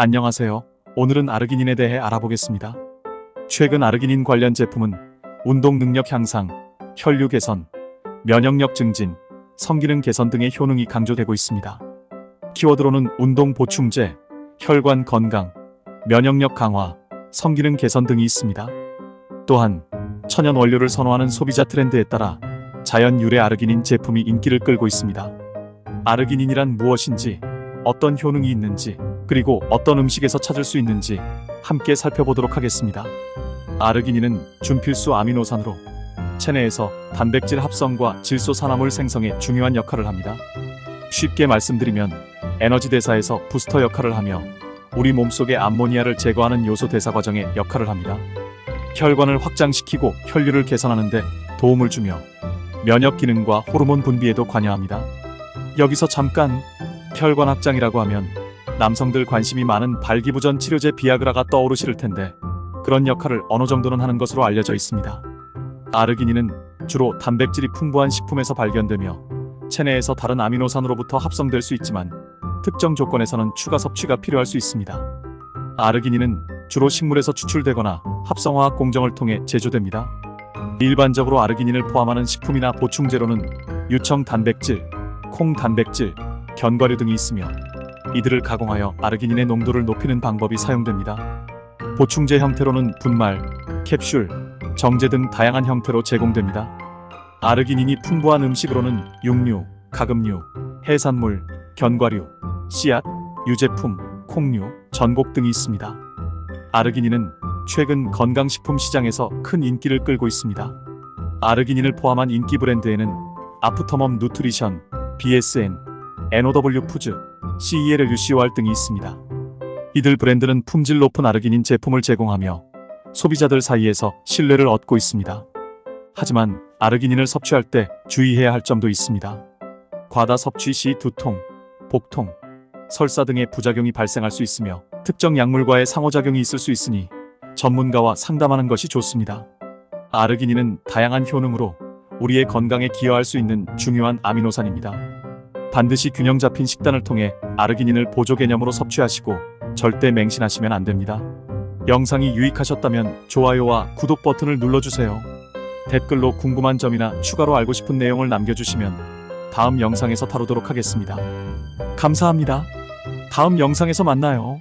안녕하세요. 오늘은 아르기닌에 대해 알아보겠습니다. 최근 아르기닌 관련 제품은 운동 능력 향상, 혈류 개선, 면역력 증진, 성기능 개선 등의 효능이 강조되고 있습니다. 키워드로는 운동 보충제, 혈관 건강, 면역력 강화, 성기능 개선 등이 있습니다. 또한 천연 원료를 선호하는 소비자 트렌드에 따라 자연 유래 아르기닌 제품이 인기를 끌고 있습니다. 아르기닌이란 무엇인지, 어떤 효능이 있는지, 그리고 어떤 음식에서 찾을 수 있는지 함께 살펴보도록 하겠습니다. 아르기닌은 준필수 아미노산으로 체내에서 단백질 합성과 질소 산화물 생성에 중요한 역할을 합니다. 쉽게 말씀드리면 에너지 대사에서 부스터 역할을 하며 우리 몸속의 암모니아를 제거하는 요소 대사 과정에 역할을 합니다. 혈관을 확장시키고 혈류를 개선하는 데 도움을 주며 면역 기능과 호르몬 분비에도 관여합니다. 여기서 잠깐 혈관 확장이라고 하면 남성들 관심이 많은 발기부전 치료제 비아그라가 떠오르실 텐데 그런 역할을 어느 정도는 하는 것으로 알려져 있습니다. 아르기닌은 주로 단백질이 풍부한 식품에서 발견되며 체내에서 다른 아미노산으로부터 합성될 수 있지만 특정 조건에서는 추가 섭취가 필요할 수 있습니다. 아르기닌은 주로 식물에서 추출되거나 합성화학 공정을 통해 제조됩니다. 일반적으로 아르기닌을 포함하는 식품이나 보충제로는 유청 단백질, 콩 단백질, 견과류 등이 있으며 이들을 가공하여 아르기닌의 농도를 높이는 방법이 사용됩니다. 보충제 형태로는 분말, 캡슐, 정제 등 다양한 형태로 제공됩니다. 아르기닌이 풍부한 음식으로는 육류, 가금류, 해산물, 견과류, 씨앗, 유제품, 콩류, 전곡 등이 있습니다. 아르기닌은 최근 건강식품 시장에서 큰 인기를 끌고 있습니다. 아르기닌을 포함한 인기 브랜드에는 아프터멈 누트리션, BSN, NOW 푸즈, CELLUCOR 등이 있습니다. 이들 브랜드는 품질 높은 아르기닌 제품을 제공하며 소비자들 사이에서 신뢰를 얻고 있습니다. 하지만 아르기닌을 섭취할 때 주의해야 할 점도 있습니다. 과다 섭취 시 두통, 복통, 설사 등의 부작용이 발생할 수 있으며 특정 약물과의 상호작용이 있을 수 있으니 전문가와 상담하는 것이 좋습니다. 아르기닌은 다양한 효능으로 우리의 건강에 기여할 수 있는 중요한 아미노산입니다. 반드시 균형 잡힌 식단을 통해 아르기닌을 보조 개념으로 섭취하시고 절대 맹신하시면 안 됩니다. 영상이 유익하셨다면 좋아요와 구독 버튼을 눌러주세요. 댓글로 궁금한 점이나 추가로 알고 싶은 내용을 남겨주시면 다음 영상에서 다루도록 하겠습니다. 감사합니다. 다음 영상에서 만나요.